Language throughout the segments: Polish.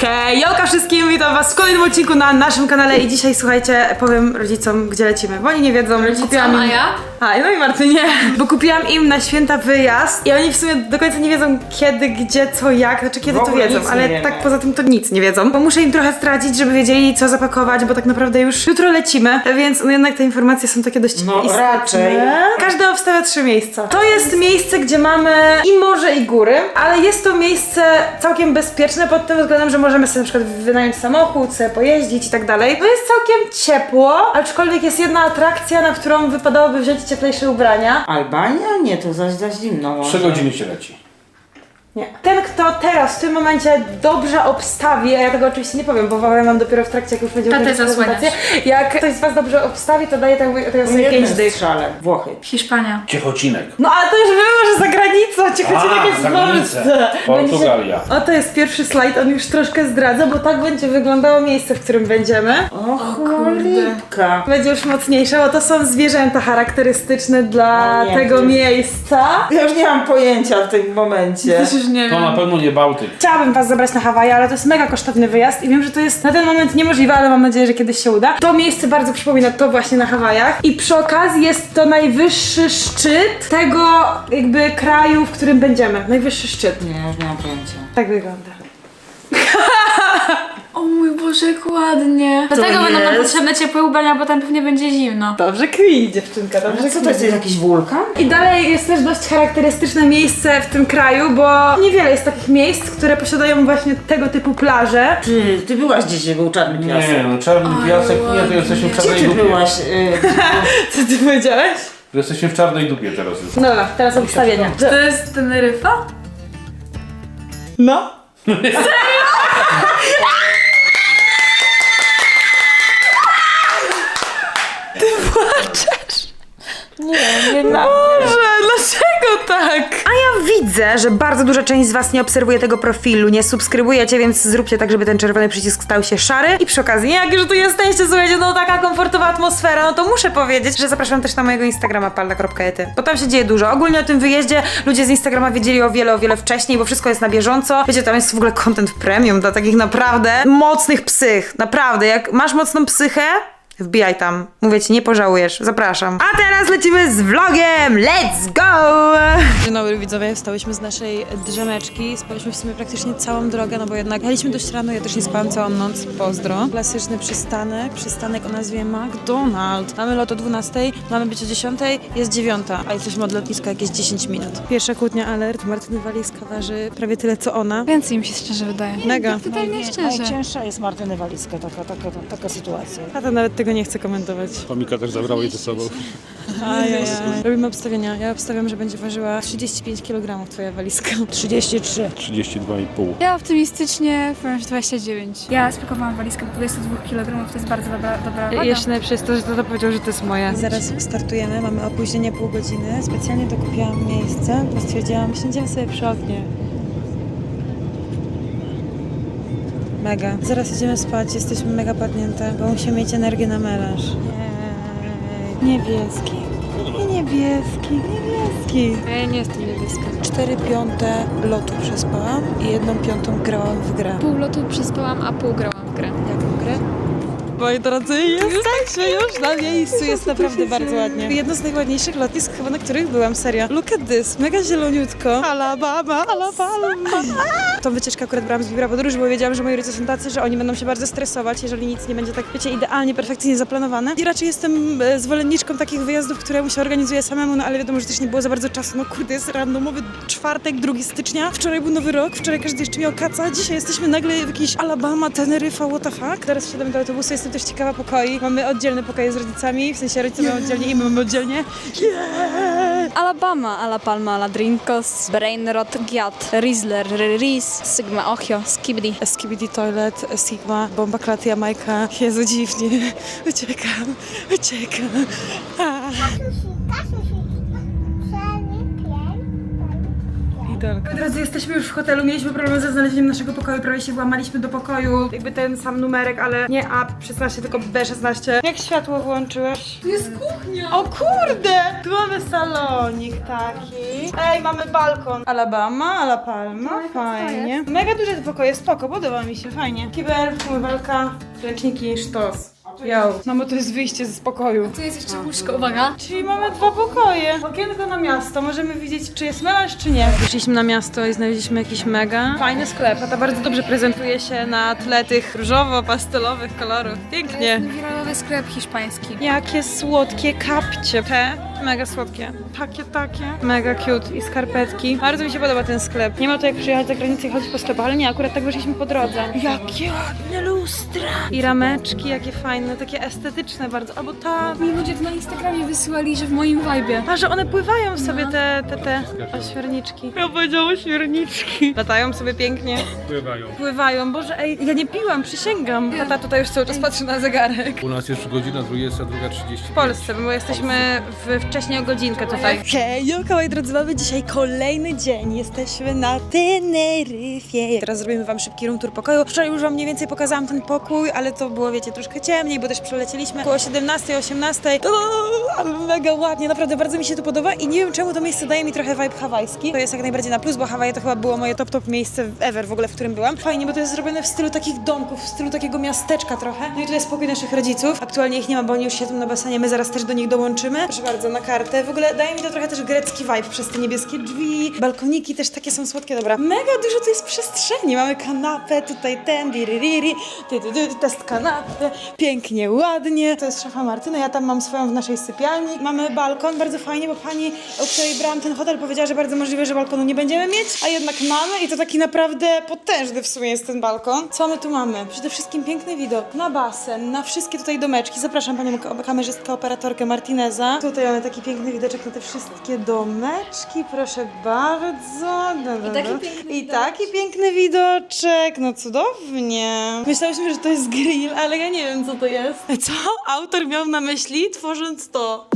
Hej, joka wszystkim, witam was w kolejnym odcinku na naszym kanale i dzisiaj słuchajcie, powiem rodzicom, gdzie lecimy, bo oni nie wiedzą, kupiłam im... a ja? A, no i Marty nie, bo kupiłam im na święta wyjazd i oni w sumie do końca nie wiedzą kiedy, gdzie, co, jak, znaczy kiedy W to ogóle wiedzą, nic nie ale wiemy. tak poza tym to nic nie wiedzą, bo muszę im trochę zdradzić, żeby wiedzieli co zapakować, bo tak naprawdę już jutro lecimy, więc no jednak te informacje są takie dość No, istotne. raczej. Każdy obstawia trzy miejsca. To jest miejsce, gdzie mamy i morze, i góry, ale jest to miejsce całkiem bezpieczne pod tym względem, że możemy sobie na przykład wynająć samochód, sobie pojeździć i tak dalej. To jest całkiem ciepło, aczkolwiek jest jedna atrakcja, na którą wypadałoby wziąć cieplejsze ubrania. Albania? Nie, to zaś za zimno może. Trzy godziny się leci. Nie. Ten, kto teraz, w tym momencie dobrze obstawi, a ja tego oczywiście nie powiem, bo powiem wam dopiero w trakcie, jak już będziemy Tatę kończyć zasłaniasz. prezentację. Jak ktoś z was dobrze obstawi, to daje tego, tego sobie pięć dych. strzale. Włochy. Hiszpania. No Ciechocinek. ale to już było, że za granicą, ci chodzi A, jakieś za granicę. Portugalia. O, to jest pierwszy slajd, on już troszkę zdradza, bo tak będzie wyglądało miejsce, w którym będziemy. O, cholipka. Będzie już mocniejsze, bo to są zwierzęta charakterystyczne dla No nie, tego to- miejsca. Ja już nie mam pojęcia w tym momencie. Nie To na pewno nie Bałtyk. Chciałabym was zabrać na Hawaje, ale to jest mega kosztowny wyjazd i wiem, że to jest na ten moment niemożliwe, ale mam nadzieję, że kiedyś się uda. To miejsce bardzo przypomina to właśnie na Hawajach i przy okazji jest to najwyższy szczyt tego jakby kraju, w którym będziemy. Najwyższy szczyt. Nie, już nie mam pojęcia. Tak wygląda. O mój Boże, jak ładnie. Dlatego będą nam jest? potrzebne ciepłe ubrania, bo tam pewnie będzie zimno. Dobrze kwi, dziewczynka, dobrze Ale co to jest, jest jakiś wulkan? I dalej jest też dość charakterystyczne miejsce w tym kraju, bo niewiele jest takich miejsc, które posiadają właśnie tego typu plaże. Ty, ty byłaś gdzieś, gdzie był czarny piasek. Nie, no czarny piasek, nie, to jesteśmy w Gdzie czarnej ty dupie. byłaś? Y, Co ty powiedziałeś? Jesteśmy w czarnej dupie teraz już. Dobra, teraz obstawienia. To jest Teneryfa? No. nie, nie na... Boże, dlaczego tak? A ja widzę, że bardzo duża część z Was nie obserwuje tego profilu, nie subskrybujecie, więc zróbcie tak, żeby ten czerwony przycisk stał się szary. I przy okazji, jak już tu jesteście, słuchajcie, no taka komfortowa atmosfera, no to muszę powiedzieć, że zapraszam też na mojego Instagrama palda.ety, bo tam się dzieje dużo. Ogólnie o tym wyjeździe ludzie z Instagrama wiedzieli o wiele, o wiele wcześniej, bo wszystko jest na bieżąco. Wiecie, tam jest w ogóle content premium dla takich naprawdę mocnych psych. Naprawdę, jak masz mocną psychę, Wbijaj tam. Mówię ci, nie pożałujesz. Zapraszam. A teraz lecimy z vlogiem. Let's go! Dzień dobry widzowie, wstałyśmy z naszej drzemeczki. Spaliśmy w sumie praktycznie całą drogę, no bo jednak jechaliśmy dość rano, ja też nie spałam całą noc. Pozdro. Klasyczny przystanek, przystanek o nazwie McDonald's. Mamy lot o 12, mamy być o 10, jest 9, a jesteśmy od lotniska jakieś 10 minut. Pierwsza kłótnia alert, Martyny walizka waży prawie tyle co ona. Więcej mi się szczerze wydaje. Mega. Totalnie szczerze. Najcięższa jest Martyny Walizka, taka, taka, taka sytuacja. A to nawet tego nie chcę komentować. Chomika też zabrała jej ze sobą. Ajajaj. Robimy obstawienia. Ja obstawiam, że będzie ważyła 35 kg twoja walizka. 33. 32,5. Ja optymistycznie powiem, że 29. Ja spakowałam walizkę do 22 kg, to jest bardzo dobra, dobra waga. Jeszcze najlepsze jest to, że to powiedział, że to jest moja. Zaraz startujemy, mamy opóźnienie pół godziny. Specjalnie dokupiłam miejsce, bo stwierdziłam, siędziemy sobie przy oknie. Mega. Zaraz idziemy spać, jesteśmy mega padnięte, bo musimy mieć energię na melanż. Jej. Niebieski. I niebieski, niebieski. Ja nie jestem niebieska. Cztery piąte lotu przespałam i jedną piątą grałam w grę. Pół lotu przespałam, a pół grałam w grę. Jaką grę? Moi drodzy, jesteśmy już na miejscu, jest naprawdę bardzo ładnie. Jedno z najładniejszych lotnisk chyba, na których byłam, serio. Look at this, mega zieloniutko. Alabama, Alabama. Tą wycieczkę akurat brałam z Biura Podróży, bo wiedziałam, że moi rodzice są tacy, że oni będą się bardzo stresować, jeżeli nic nie będzie tak, wiecie, idealnie, perfekcyjnie zaplanowane. I raczej jestem e, zwolenniczką takich wyjazdów, które mu się organizuje samemu, no ale wiadomo, że też nie było za bardzo czasu. No kurde, jest randomowy czwartek, 2 stycznia. Wczoraj był nowy rok, wczoraj każdy jeszcze miał kaca, dzisiaj jesteśmy nagle w jakiejś Alabama, Teneryfa, what the fuck. Teraz wsiadamy do autobusu, jestem też ciekawa pokoi. Mamy oddzielne pokoje z rodzicami, w sensie rodzice mają oddzielnie i my mamy oddzielnie. Yeah! Alabama, Alapalma, Ladrinkos, Brainrot, Giat, Rizzler, Riz, Sigma Ochio, Skibidi. Skibidi Toilet, Sigma, Bomba Klat, Jamajka. Jezu, dziwnie. Uciekam, uciekam. A. Moi drodzy, jesteśmy już w hotelu, mieliśmy problem ze znalezieniem naszego pokoju, prawie się włamaliśmy do pokoju. Jakby ten sam numerek, ale nie A16, tylko B16. Jak światło włączyłeś? Tu jest kuchnia! O kurde! Tu mamy salonik taki. Ej, mamy balkon. Alabama, Alapalma, fajnie. Mega duże te pokoje, spoko, podoba mi się, fajnie. Kibel, umywalka, ręczniki, sztos. No bo to jest wyjście z pokoju. Tu jest jeszcze łóżko, uwaga. Czyli mamy dwa pokoje. Okienko na miasto. Możemy widzieć, czy jest melanż, czy nie. Wyszliśmy na miasto i znaleźliśmy jakiś mega fajny sklep. A to bardzo dobrze prezentuje się na tle tych różowo-pastelowych kolorów. Pięknie. Wiralowy sklep hiszpański. Jakie słodkie kapcie. Te mega słodkie. Takie, takie. Mega cute. I skarpetki. Bardzo mi się podoba ten sklep. Nie ma to jak przyjechać za granicę i chodzić po sklepach, ale nie, akurat tak wyszliśmy po drodze. Jakie ładne lustra. I rameczki, jakie fajne, takie estetyczne bardzo. Albo ta Mi ludzie to na Instagramie wysyłali, że w moim vibe. a, że one pływają sobie te, te, te ośmiorniczki. Ja powiedziałam ośmiorniczki. Latają sobie pięknie. Pływają. Pływają. Boże, ej, ja nie piłam, przysięgam. Tata tutaj już cały czas patrzy na zegarek. U nas jest godzina 22.30. W Polsce, bo jesteśmy w, wcześniej o godzinkę tutaj. Hej, moi drodzy, mamy dzisiaj kolejny dzień. Jesteśmy na Teneryfie. Teraz zrobimy wam szybki room tour pokoju. Wczoraj już wam mniej więcej pokazałam ten pokój, ale to było, wiecie, troszkę ciemniej, bo też przelecieliśmy około 17, 18. O, ale mega ładnie, naprawdę bardzo mi się to podoba i nie wiem czemu to miejsce daje mi trochę vibe hawajski. To jest jak najbardziej na plus, bo Hawaje to chyba było moje top top miejsce ever w ogóle, w którym byłam. Fajnie, bo to jest zrobione w stylu takich domków, w stylu takiego miasteczka trochę. No i tu jest pokój naszych rodziców. Aktualnie ich nie ma, bo oni już siedzą na basenie, my zaraz też do nich dołączymy. Proszę bardzo, na kartę. W ogóle daje mi to trochę też grecki vibe przez te niebieskie drzwi. Balkoniki też takie są słodkie, dobra. Mega dużo tu jest przestrzeni. Mamy kanapę, tutaj ten, diririri, test kanapy. Pięknie, ładnie. To jest szafa Martyna, ja tam mam swoją w naszej sypialni. Mamy balkon, bardzo fajnie, bo pani, o której brałam ten hotel, powiedziała, że bardzo możliwe, że balkonu nie będziemy mieć, a jednak mamy i to taki naprawdę potężny w sumie jest ten balkon. Co my tu mamy? Przede wszystkim piękny widok na basen, na wszystkie tutaj domeczki. Zapraszam panią ka- kamerzystkę, operatorkę Martineza. Tutaj mamy taki piękny widoczek na te wszystkie domeczki, proszę bardzo. Da, da, I taki da. piękny I taki piękny widoczek, no cudownie. Myślałyśmy, że to jest grill, ale ja nie wiem co to jest. Co autor miał na myśli tworząc to?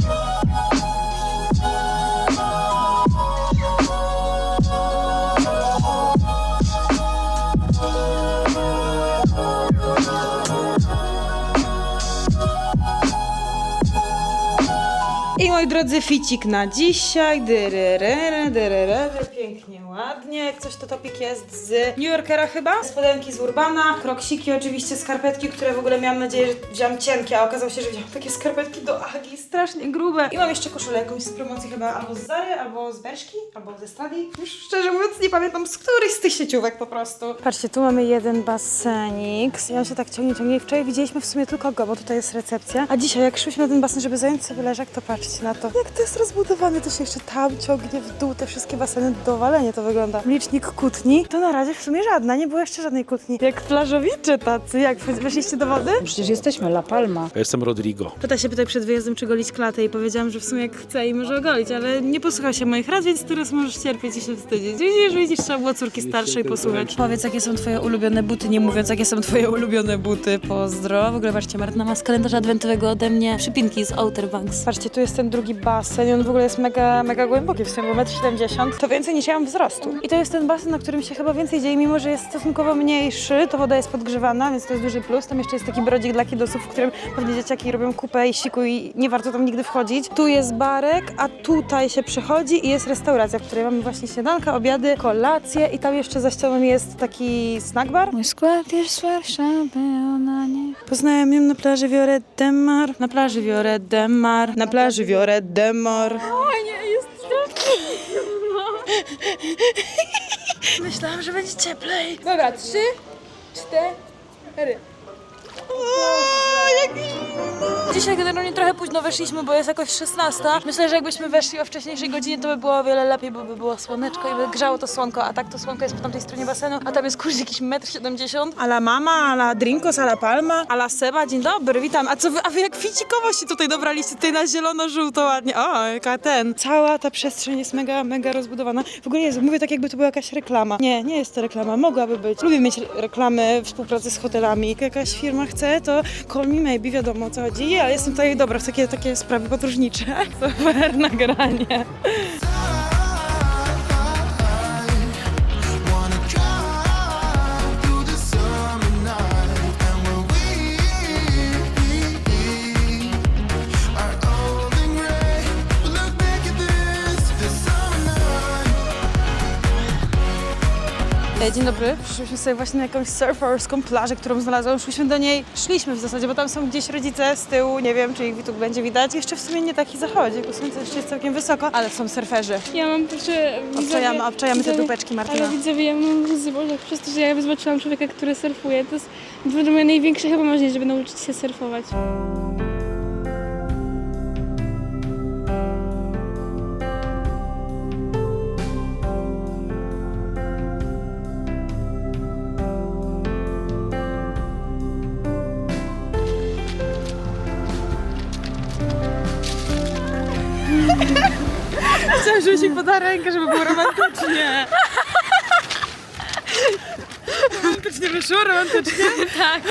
I moi drodzy, ficik na dzisiaj. Dyryryrry. Pięknie, ładnie. Jak coś to topik jest z New Yorkera chyba. Spodenki z Urbana. Kroksiki oczywiście, skarpetki, które w ogóle miałam nadzieję, że wziąłam cienkie, a okazało się, że wziąłam takie skarpetki do Agi, strasznie grube. I mam jeszcze koszulę jakąś z promocji chyba albo z Zary, albo z Berszki, albo ze Stadi. Już szczerze mówiąc nie pamiętam z której z tych sieciówek po prostu. Patrzcie, tu mamy jeden basenik. I on się tak ciągnie, ciągnie. Wczoraj widzieliśmy w sumie tylko go, bo tutaj jest recepcja. A dzisiaj jak szliśmy na ten basen, żeby zająć sobie leżak, to patrzcie na to. Jak to jest rozbudowane, to się jeszcze tam ciągnie w dół, te wszystkie baseny, dowalenie to wygląda. Licznik kłótni, to na razie w sumie żadna, nie było jeszcze żadnej kłótni. Jak plażowicze tacy, jak weszliście do wody? Przecież jesteśmy La Palma. Ja jestem Rodrigo. Pyta się pytaj przed wyjazdem, czy golić klatę i powiedziałam, że w sumie jak chce i może ogolić, ale nie posłuchał się moich rad, więc teraz możesz cierpieć i się wstydzić. Widzisz, widzisz, trzeba było córki starszej posłuchać. Powiedz, jakie są twoje ulubione buty, nie mówiąc, jakie są twoje ulubione buty. Pozdro. W ogóle patrzcie, Martyna ma z kalendarza adwentowego ode mnie przypinki z Outer Banks. Patrzcie, tu jest ten drugi basen i on w ogóle jest mega, mega głęboki, w sumie bo 1,70 m. To więcej niż ja mam wzrostu. I to jest ten basen, na którym się chyba więcej dzieje, mimo że jest stosunkowo mniejszy, to woda jest podgrzewana, więc to jest duży plus. Tam jeszcze jest taki brodzik dla kidosów, w którym pewnie dzieciaki robią kupę i siku i nie warto tam nigdy wchodzić. Tu jest barek, a tutaj się przechodzi i jest restauracja, w której mamy właśnie śniadanka, obiady, kolacje i tam jeszcze za ścianą jest taki snack bar. Mój skład jest Warszawy, ona nie... Poznałem ją na plaży Vioret de Mar. Na plaży Vioret de Mar. Na plaży Vioret de Mar. O nie, jest Myślałam, że będzie cieplej. Dobra, trzy, cztery. Dzisiaj generalnie trochę późno weszliśmy, bo jest jakoś 16. Myślę, że jakbyśmy weszli o wcześniejszej godzinie, to by było o wiele lepiej, bo by było słoneczko i by grzało to słonko, a tak to słonko jest po tamtej stronie basenu, a tam jest kurs jakiś 1,70 m. Ala mama, ala drinkos, ala palma, ala seba, dzień dobry, witam. A co wy, a wy jak ficikowo się tutaj dobraliście, tutaj na zielono-żółto ładnie. O, jaka ten. Cała ta przestrzeń jest mega, mega rozbudowana. W ogóle jest, mówię tak jakby to była jakaś reklama. Nie, nie jest to reklama, mogłaby być. Lubię mieć reklamy, współpracę z hotelami. Jak jakaś firma chce, to call me maybe, wiadomo o co chodzi. Ja jestem tutaj dobra w takie, takie sprawy podróżnicze. Super nagranie. Dzień dobry, przyszliśmy sobie właśnie na jakąś surferską plażę, którą znalazłam. Szliśmy do niej, szliśmy w zasadzie, bo tam są gdzieś rodzice z tyłu, nie wiem czy ich tu będzie widać. Jeszcze w sumie nie taki zachodzi, bo słońce jeszcze jest całkiem wysoko, ale są surferzy. Ja mam jeszcze... Obczajamy, obczajamy te dupeczki Martyna. Ale widzowie, ja mam łzy oczach przez to, że ja zobaczyłam człowieka, który surfuje. To jest będzie moje największe chyba marzenie, żeby nauczyć się surfować. Się poda rękę, żeby było romantycznie. romantycznie wyszło, romantycznie? Tak.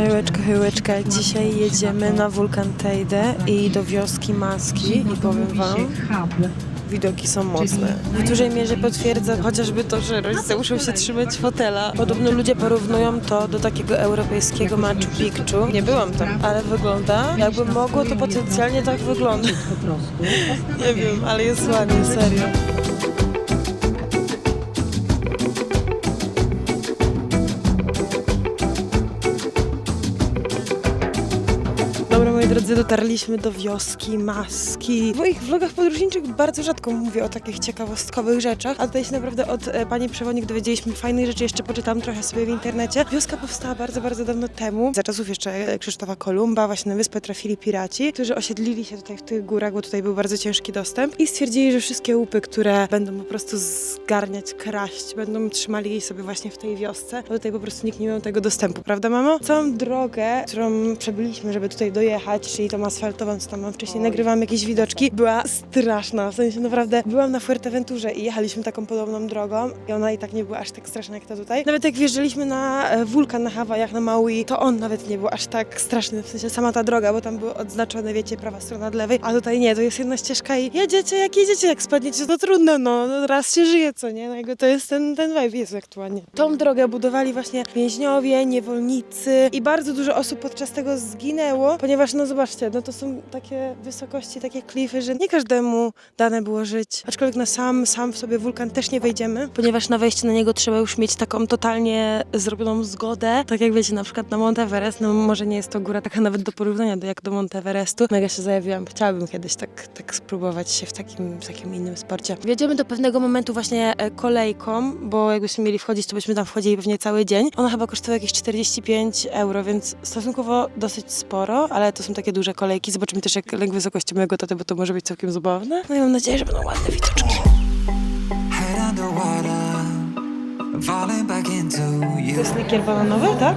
Hełeczka, hełeczka, dzisiaj jedziemy na wulkan Tejdę i do wioski Maski i powiem wam, widoki są mocne. W dużej mierze potwierdza chociażby to, że rodzice muszą się trzymać fotela. Podobno ludzie porównują to do takiego europejskiego Machu Picchu. Nie byłam tam, ale wygląda jakby mogło to potencjalnie tak wyglądać. Nie wiem, ale jest ładnie, serio. Drodzy, dotarliśmy do wioski Maski. W moich vlogach podróżniczych bardzo rzadko mówię o takich ciekawostkowych rzeczach, a tutaj się naprawdę od e, pani przewodnik dowiedzieliśmy fajnych rzeczy, jeszcze poczytam trochę sobie w internecie. Wioska powstała bardzo, bardzo dawno temu, za czasów jeszcze e, Krzysztofa Kolumba. Właśnie na wyspę trafili piraci, którzy osiedlili się tutaj w tych górach, bo tutaj był bardzo ciężki dostęp i stwierdzili, że wszystkie łupy, które będą po prostu zgarniać, kraść, będą trzymali jej sobie właśnie w tej wiosce, bo tutaj po prostu nikt nie miał tego dostępu, prawda mamo? Całą drogę, którą przebyliśmy, żeby tutaj dojechać, czyli tą asfaltową, co tam wcześniej nagrywałam jakieś widoczki, była straszna, w sensie naprawdę byłam na Fuerteventurze i jechaliśmy taką podobną drogą i ona i tak nie była aż tak straszna jak ta tutaj. Nawet jak wjeżdżaliśmy na e, wulkan na Hawajach, na Maui, to on nawet nie był aż tak straszny, w sensie sama ta droga, bo tam były odznaczone, wiecie, prawa strona od lewej, a tutaj nie, to jest jedna ścieżka i jedziecie, jak jedziecie, jak spadniecie, to trudno, no, no raz się żyje, co nie, no to jest ten, ten vibe jest aktualnie. Tą drogę budowali właśnie więźniowie, niewolnicy i bardzo dużo osób podczas tego zginęło, ponieważ no zobaczcie, no to są takie wysokości, takie klify, że nie każdemu dane było żyć. Aczkolwiek na sam, sam w sobie wulkan też nie wejdziemy, ponieważ na wejście na niego trzeba już mieć taką totalnie zrobioną zgodę. Tak jak wiecie, na przykład na Mount Everest, no może nie jest to góra taka nawet do porównania do jak do Mount Everestu. Mega się zajawiłam, chciałabym kiedyś tak, tak spróbować się w takim, w takim innym sporcie. Wjedziemy do pewnego momentu właśnie e, kolejką, bo jakbyśmy mieli wchodzić, to byśmy tam wchodzili pewnie cały dzień. Ona chyba kosztowała jakieś 45 euro, więc stosunkowo dosyć sporo, ale to są takie duże kolejki. Zobaczymy też jak lęk wysokości mojego taty, bo to może być całkiem zabawne. No i mam nadzieję, że będą ładne widoczki. To jest likier bananowy, tak?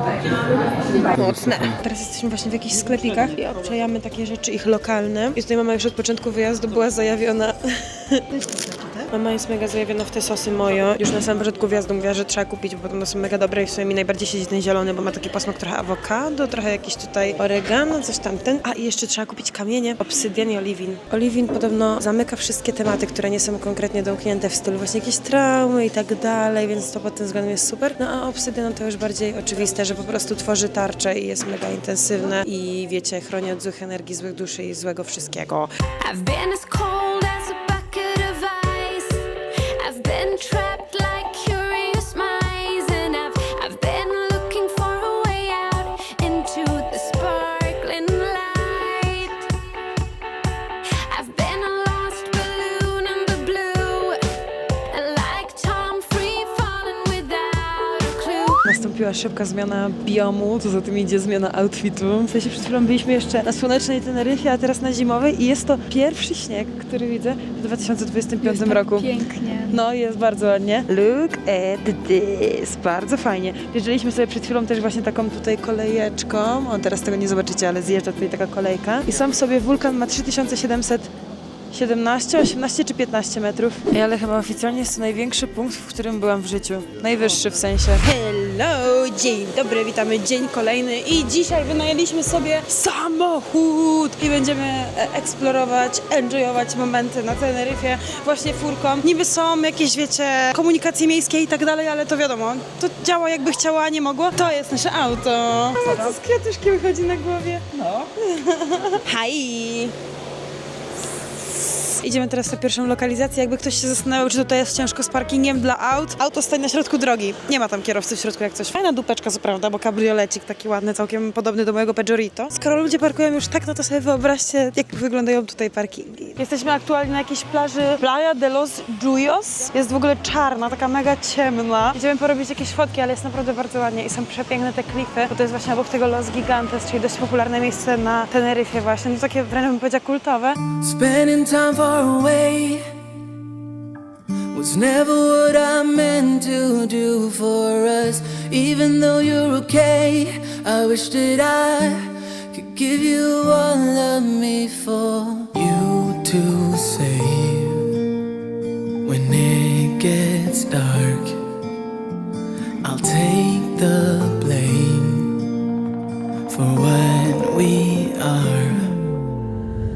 Mocne. Teraz jesteśmy właśnie w jakichś sklepikach i obczajamy takie rzeczy ich lokalne. I tutaj mama już od początku wyjazdu była zajawiona. Mama jest mega zajawiona w te sosy mojo. Już na samym początku wjazdu mówiła, że trzeba kupić, bo one są mega dobre i w sumie mi najbardziej siedzi ten zielony, bo ma taki posmak trochę awokado, trochę jakiś tutaj oregano, coś tamten. A i jeszcze trzeba kupić kamienie, obsydian i oliwin. Oliwin podobno zamyka wszystkie tematy, które nie są konkretnie domknięte w stylu właśnie jakieś traumy i tak dalej, więc to pod tym względem jest super. No a obsydian to już bardziej oczywiste, że po prostu tworzy tarczę i jest mega intensywne i wiecie, chroni od złych energii, złych duszy i złego wszystkiego. I've been as cold as a. I've szybka zmiana biomu, co za tym idzie zmiana outfitu. W sensie przed chwilą byliśmy jeszcze na słonecznej Teneryfie, a teraz na zimowej i jest to pierwszy śnieg, który widzę w 2025 Jest tak roku. pięknie. No, jest bardzo ładnie. Look at this. Bardzo fajnie. Wjeżdżaliśmy sobie przed chwilą też właśnie taką tutaj kolejeczką. O, teraz tego nie zobaczycie, ale zjeżdża tutaj taka kolejka. I sam sobie wulkan ma 3700 17, 18 czy 15 metrów. Ej, ale chyba oficjalnie jest to największy punkt, w którym byłam w życiu. Najwyższy w sensie. Hello! Dzień dobry, witamy dzień kolejny i dzisiaj wynajęliśmy sobie samochód i będziemy e, eksplorować, enjoyować momenty na Teneryfie właśnie furką. Niby są jakieś, wiecie, komunikacje miejskie i tak dalej, ale to wiadomo, to działa jakby chciała, a nie mogło. To jest nasze auto. Co z kwiatuszkiem chodzi na głowie? No. Hej! Idziemy teraz na pierwszą lokalizację. Jakby ktoś się zastanawiał, czy tutaj jest ciężko z parkingiem dla aut. Auto stoi na środku drogi. Nie ma tam kierowcy w środku jak coś. Fajna dupeczka, co prawda, bo kabriolecik taki ładny, całkiem podobny do mojego Peugeotito. Skoro ludzie parkują już tak, no to sobie wyobraźcie, jak wyglądają tutaj parkingi. Jesteśmy aktualnie na jakiejś plaży Playa de los Juyos. Jest w ogóle czarna, taka mega ciemna. Idziemy porobić jakieś fotki, ale jest naprawdę bardzo ładnie i są przepiękne te klify, bo to jest właśnie obok tego Los Gigantes, czyli dość popularne miejsce na Teneryfie właśnie. No takie wręcz bym powiedziała kultowe. Spending time far away was never what I meant to do for us. Even though you're okay, I wish that I could give you all of me for you to save. When it gets dark, I'll take the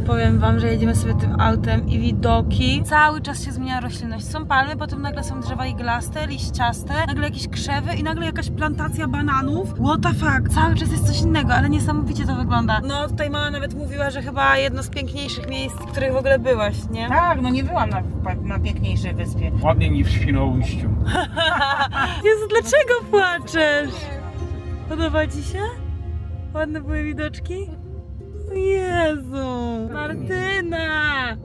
Powiem wam, że jedziemy sobie tym autem i widoki. Cały czas się zmienia roślinność. Są palmy, potem nagle są drzewa iglaste, liściaste, nagle jakieś krzewy i nagle jakaś plantacja bananów. What the fuck? Cały czas jest coś innego, ale niesamowicie to wygląda. No tutaj mama nawet mówiła, że chyba jedno z piękniejszych miejsc, w których w ogóle byłaś, nie? Tak, no nie byłam na, na piękniejszej wyspie. Ładniej niż w Świnoujściu. Jezu, dlaczego płaczesz? Podoba ci się? Ładne były widoczki? Jezu! Martyna!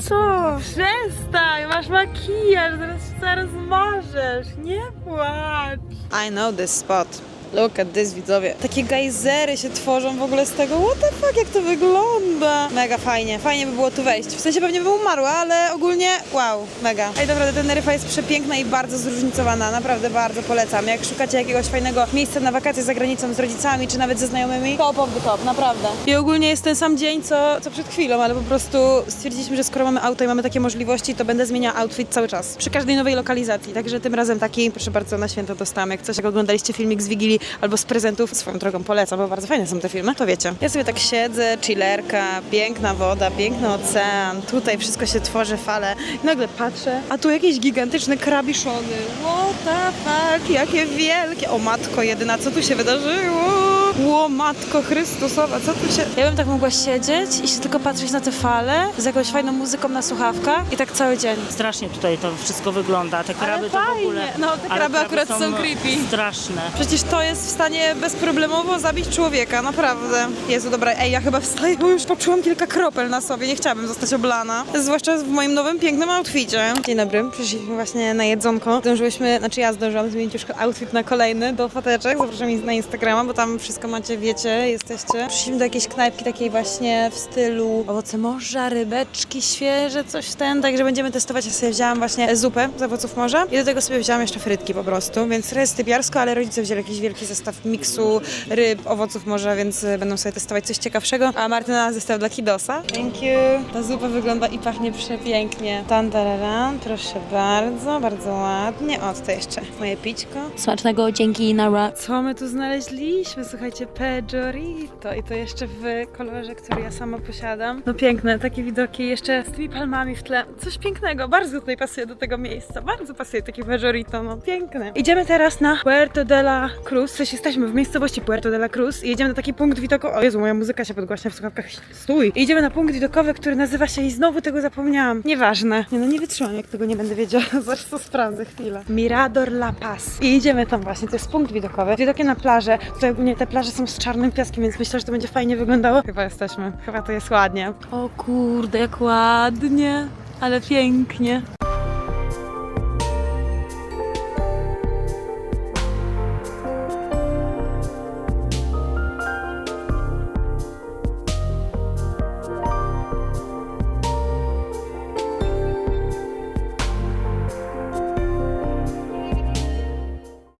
Co? Przestań! Masz makijaż, zaraz się zaraz marzesz. Nie płacz! I know this spot. Look at this, widzowie. Takie gajzery się tworzą w ogóle z tego. What the fuck, jak to wygląda? Mega fajnie. Fajnie by było tu wejść. W sensie pewnie bym umarła, ale ogólnie wow, mega. Ej, dobra, Teneryfa jest przepiękna i bardzo zróżnicowana. Naprawdę bardzo polecam. Jak szukacie jakiegoś fajnego miejsca na wakacje za granicą z rodzicami, czy nawet ze znajomymi, top of the top, naprawdę. I ogólnie jest ten sam dzień, co, co przed chwilą, ale po prostu stwierdziliśmy, że skoro mamy auto i mamy takie możliwości, to będę zmieniał outfit cały czas. Przy każdej nowej lokalizacji. Także tym razem taki, proszę bardzo, na święto dostałam. Jak coś, jak oglądaliście filmik z Wigilii albo z prezentów, swoją drogą polecam, bo bardzo fajne są te filmy, to wiecie. Ja sobie tak siedzę, chillerka, piękna woda, piękny ocean, tutaj wszystko się tworzy, fale. I nagle patrzę, a tu jakieś gigantyczne krabiszony. What the fuck, jakie wielkie. O matko jedyna, co tu się wydarzyło? Ło matko Chrystusowa, co tu się... Ja bym tak mogła siedzieć i się tylko patrzeć na te fale z jakąś fajną muzyką na słuchawkach i tak cały dzień. Strasznie tutaj to wszystko wygląda. Te kraby to w fajnie. ogóle. No, te kraby akurat są creepy. Straszne. Przecież to jest w stanie bezproblemowo zabić człowieka, naprawdę. Jezu, dobra, ej, ja chyba wstaję, bo już poczułam kilka kropel na sobie, nie chciałabym zostać oblana. Zwłaszcza w moim nowym, pięknym outficie. Dzień dobry, przyszliśmy właśnie na jedzonko. Zdążyłyśmy, znaczy ja zdążyłam zmienić już outfit na kolejny do foteczek. Zapraszam na Instagrama, bo tam wszystko macie, wiecie, jesteście. Przyszliśmy do jakiejś knajpki takiej właśnie w stylu owoce morza, rybeczki świeże, coś w ten, także będziemy testować. Ja sobie wzięłam właśnie zupę z owoców morza i do tego sobie wzięłam jeszcze frytki po prostu, więc trochę jest typiarsko, ale rodzice wzięli jakiś wielki zestaw miksu ryb, owoców morza, więc y, będą sobie testować coś ciekawszego, a Martyna zestaw dla Kidosa. Thank you. Ta zupa wygląda i pachnie przepięknie. Tan, tararan, proszę bardzo, bardzo ładnie. O, tutaj jeszcze moje pićko. Smacznego, dzięki, nara. Co my tu znaleźliśmy? Słuchajcie, Pejorito i to jeszcze w kolorze, który ja sama posiadam. No piękne, takie widoki jeszcze z tymi palmami w tle. Coś pięknego, bardzo tutaj pasuje do tego miejsca. Bardzo pasuje takie Pejorito, no piękne. Idziemy teraz na Puerto de la Cruz. Sensie jesteśmy w miejscowości Puerto de la Cruz i jedziemy na taki punkt widokowy. O Jezu, moja muzyka się podgłaśnia w słuchawkach. Stój! I idziemy na punkt widokowy, który nazywa się i znowu tego zapomniałam. Nieważne. Nie no, nie wytrzymam, jak tego nie będę wiedziała. Zaraz to sprawdzę chwilę. Mirador La Paz. I idziemy tam właśnie, to jest punkt widokowy. Widokiem na plażę. Tutaj ogólnie te plaże są z czarnym piaskiem, więc myślę, że to będzie fajnie wyglądało. Chyba jesteśmy. Chyba to jest ładnie. O kurde, jak ładnie. Ale pięknie.